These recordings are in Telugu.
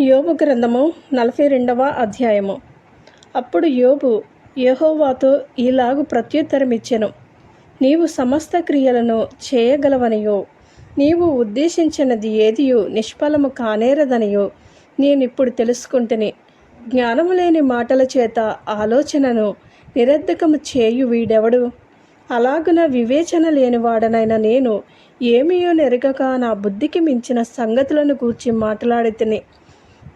యోబు గ్రంథము నలభై రెండవ అధ్యాయము. అప్పుడు యోబు యహోవాతో ఈలాగు ప్రత్యుత్తరమిచ్చెను. నీవు సమస్త క్రియలను చేయగలవనియో నీవు ఉద్దేశించినది ఏదియు నిష్ఫలము కానేరదనియో నేనిప్పుడు తెలుసుకుంటుని. జ్ఞానము లేని మాటల చేత ఆలోచనను నిరర్ధకము చేయు వీడెవడు? అలాగున వివేచన లేనివాడనైన నేను ఏమీయో నెరగక నా బుద్ధికి మించిన సంగతులను గూర్చి మాట్లాడితిని.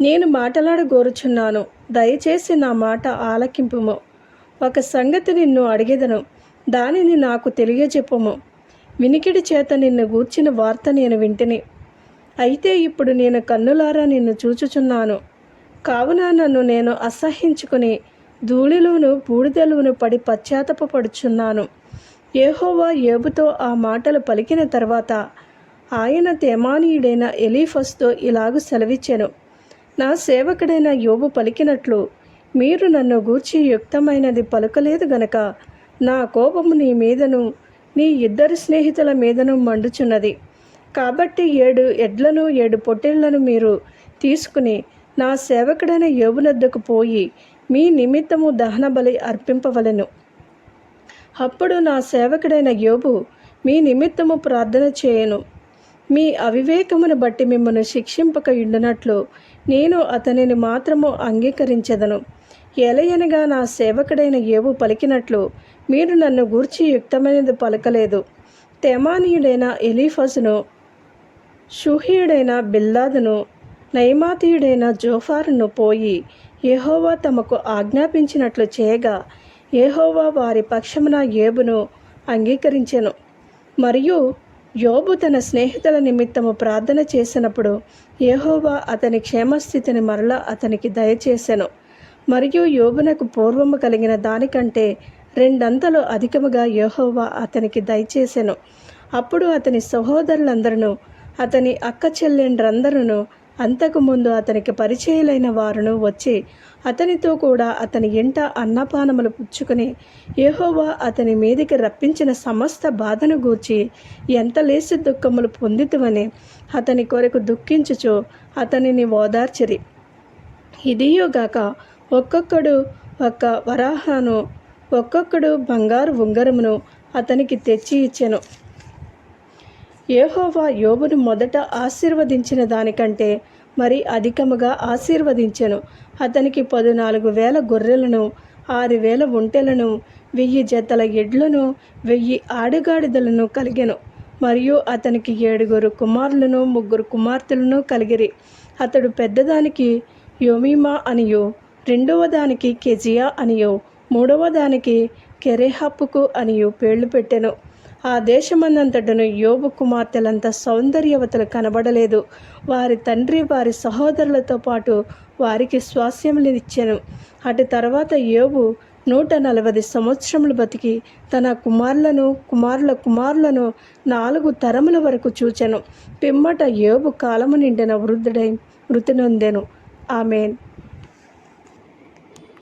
నేను మాట్లాడగోరుచున్నాను. దయచేసి నా మాట ఆలకింపుము. ఒక సంగతి నిన్ను అడిగెదను. దానిని నాకు తెలియజెప్పము. వినికిడి చేత నిన్ను గూర్చిన వార్త నేను వింటిని. అయితే ఇప్పుడు నేను కన్నులారా నిన్ను చూచుచున్నాను. కావున నన్ను నేను అసహించుకుని ధూళిలోను బూడిదలోను పడి పశ్చాత్తపడుచున్నాను ఏహోవా ఏబుతో ఆ మాటలు పలికిన తర్వాత ఆయన తేమానీయుడైన ఎలీఫస్తో ఇలాగు సెలవిచ్చెను. నా సేవకుడైన యోబు పలికినట్లు మీరు నన్ను గూర్చి యుక్తమైనది పలుకలేదు గనక నా కోపము నీ మీదను నీ ఇద్దరు స్నేహితుల మీదను మండుచున్నది. కాబట్టి ఏడు ఎడ్లను ఏడు పొట్టేళ్ళను మీరు తీసుకుని నా సేవకుడైన యోబునద్దకు పోయి మీ నిమిత్తము దహన బలి అర్పింపవలను. అప్పుడు నా సేవకుడైన యోబు మీ నిమిత్తము ప్రార్థన చేయను. మీ అవివేకమును బట్టి మిమ్మల్ని శిక్షింపక ఉండినట్లు నేను అతనిని మాత్రము అంగీకరించెదను. ఎలయనగా నా సేవకుడైన ఏవు పలికినట్లు మీరు నన్ను గూర్చి యుక్తమైనది పలకలేదు. తెమానీయుడైన ఎలీఫసును షూహీయుడైన బిల్లాదును నైమాతీయుడైన జోఫారును పోయి ఏహోవా తమకు ఆజ్ఞాపించినట్లు చేయగా ఏహోవా వారి పక్షమున ఏబును అంగీకరించెను. మరియు యోబు తన స్నేహితుల నిమిత్తము ప్రార్థన చేసినప్పుడు యెహోవా అతని క్షేమస్థితిని మరల అతనికి దయచేసెను. మరియు యోబునకు పూర్వము కలిగిన దానికంటే రెండంతలు అధికముగా యెహోవా అతనికి దయచేసెను. అప్పుడు అతని సహోదరులందరూ అతని అక్క చెల్లెండ్రందరూ అంతకుముందు అతనికి పరిచయులైన వారును వచ్చి అతనితో కూడా అతని ఇంట అన్నపానములు పుచ్చుకుని ఏహోవా అతని మీదికి రప్పించిన సమస్త బాధను గూర్చి ఎంత లేసి దుఃఖములు పొందితువని అతని కొరకు దుఃఖించుచు అతనిని ఓదార్చిరి. ఇదియోగాక ఒక్కొక్కడు ఒక వరాహను ఒక్కొక్కడు బంగారు ఉంగరమును అతనికి తెచ్చి ఇచ్చెను. యెహోవా యోబును మొదట ఆశీర్వదించిన దానికంటే మరి అధికముగా ఆశీర్వదించెను. అతనికి పదునాలుగు వేల గొర్రెలను ఆరు వేల ఒంటెలను వెయ్యి జతల ఎడ్లను వెయ్యి ఆడుగాడిదలను కలిగెను. మరియు అతనికి ఏడుగురు కుమారులను ముగ్గురు కుమార్తెలను కలిగిరి. అతడు పెద్దదానికి యోమీమా అనియో రెండవ దానికి కెజియా అనియో మూడవ దానికి కెరెహప్పుకు అనియు పేర్లు పెట్టెను. ఆ దేశమన్నంతటను యోబు కుమార్తెలంత సౌందర్యవతలు కనబడలేదు. వారి తండ్రి వారి సహోదరులతో పాటు వారికి స్వాస్యములనిచ్చెను అటు తర్వాత యోబు నూట నలభై సంవత్సరములు బతికి తన కుమారులను కుమారుల కుమారులను నాలుగు తరముల వరకు చూచెను. పిమ్మట యోబు కాలము నిండిన వృద్ధుడై మృతి నొందెను ఆమెన్.